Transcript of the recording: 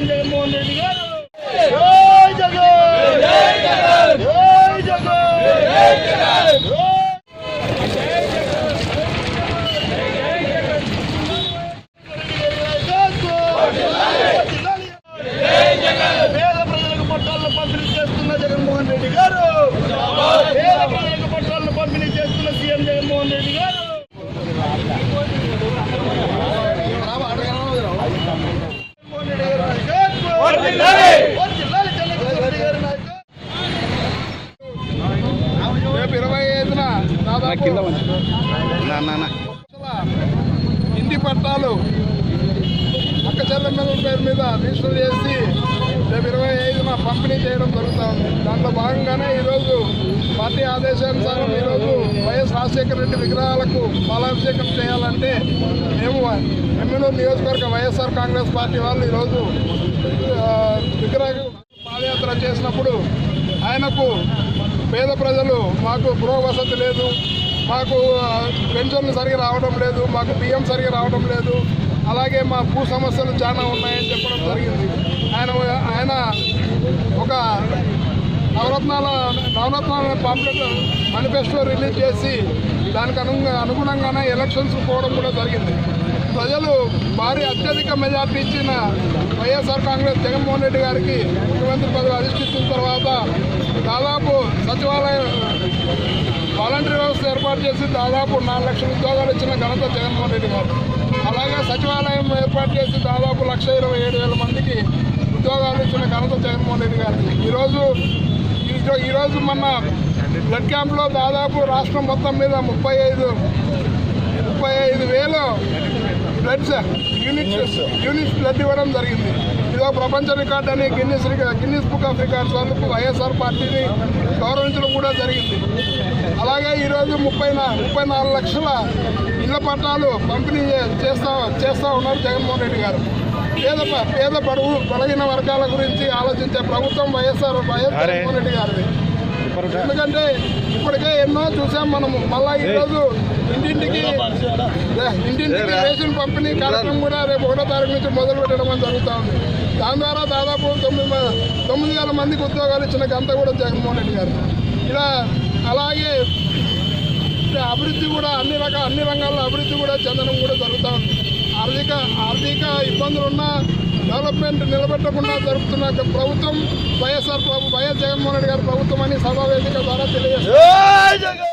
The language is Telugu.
సీఎం జగన్మోహన్ రెడ్డి గారు. జై జగన్. జై జగన్ జై జగన్ జై జగన్ జగన్మోహన్ రెడ్డి గారు రేపు ఇరవై ఐదున ఇంటి పట్టాలు అక్క చెల్లెమ్మల పేరు మీద రిజిస్టర్ చేసి పంపిణీ చేయడం జరుగుతూ ఉంది దాంట్లో భాగంగానే ఈరోజు పార్టీ ఆదేశానుసారం ఈరోజు వైఎస్ రాజశేఖర రెడ్డి విగ్రహాలకు పాలాభిషేకం చేయాలంటే మేము ఎమ్మెల్యే నియోజకవర్గ వైఎస్ఆర్ కాంగ్రెస్ పార్టీ వాళ్ళు ఈరోజు విగ్రహ పాదయాత్ర చేసినప్పుడు ఆయనకు పేద ప్రజలు మాకు గృహ వసతి లేదు మాకు పెన్షన్లు సరిగా రావడం లేదు మాకు బియ్యం సరిగా రావడం లేదు అలాగే మా భూ సమస్యలు చాలా ఉన్నాయని చెప్పడం జరిగింది. ఆయన ఆయన ఒక నవరత్నాల నవరత్నాల పాంప్లెట్ మేనిఫెస్టో రిలీజ్ చేసి దానికి అను అనుగుణంగానే ఎలక్షన్స్ పోవడం కూడా జరిగింది. ప్రజలు భారీ అత్యధిక మెజార్టీ ఇచ్చిన వైఎస్ఆర్ కాంగ్రెస్ జగన్మోహన్ రెడ్డి గారికి ముఖ్యమంత్రి పదవి అధిష్ఠించిన తర్వాత దాదాపు సచివాలయం వాలంటీర్ వ్యవస్థ ఏర్పాటు చేసి దాదాపు నాలుగు లక్షల ఉద్యోగాలు ఇచ్చిన ఘనత జగన్మోహన్ రెడ్డి గారు. అలాగే సచివాలయం ఏర్పాటు చేసి దాదాపు లక్ష ఇరవై ఏడు వేల మందికి ఉద్యోగాలు ఇచ్చిన ఘనత జగన్మోహన్ రెడ్డి గారు ఈరోజు ఈరో- ఈరోజు మొన్న బ్లడ్ క్యాంప్లో దాదాపు రాష్ట్రం మొత్తం మీద ముప్పై ఐదు ముప్పై ఐదు వేలు బ్లడ్స్ యూనిట్స్ యూనిట్స్. బ్లడ్ ఇవ్వడం జరిగింది. ఇదో ప్రపంచ రికార్డ్ అని Guinness Guinness book of records వాళ్ళకు వైఎస్ఆర్ పార్టీని గౌరవించడం కూడా జరిగింది. అలాగే ఈరోజు ముప్పై ముప్పై నాలుగు లక్షల ఇళ్ళ పట్టాలు పంపిణీ చేస్తా చేస్తూ ఉన్నారు జగన్మోహన్ రెడ్డి గారు. పేద ప- పేద బడుగు బలహీన వర్గాల గురించి ఆలోచించే ప్రభుత్వం వైఎస్ఆర్ వైఎస్ జగన్మోహన్ రెడ్డి గారిది. ఎందుకంటే ఇప్పటికే ఎన్నో చూసాం మనము. మళ్ళా ఈరోజు ఇంటింటికి ఇంటింటికి రేషన్ పంపిణీ కార్యక్రమం కూడా రేపు ఒకటో తారీఖు నుంచి మొదలు పెట్టడం అని జరుగుతూ ఉంది. దాని ద్వారా దాదాపు తొమ్మిది తొమ్మిది వేల మందికి ఉద్యోగాలు ఇచ్చిన గంత కూడా జగన్మోహన్ రెడ్డి గారు ఇలా అలాగే అభివృద్ధి కూడా అన్ని రకాల అన్ని రంగాల్లో అభివృద్ధి కూడా చెందడం కూడా జరుగుతూ ఉంది. ఆర్థిక ఆర్థిక ఇబ్బందులు ఉన్నా డెవలప్మెంట్ నిలబెట్టకుండా జరుపుతున్న ప్రభుత్వం వైఎస్ఆర్ ప్రభు వైఎస్ జగన్మోహన్ రెడ్డి గారి ప్రభుత్వం అని సభావేదిక ద్వారా తెలియజేస్తారు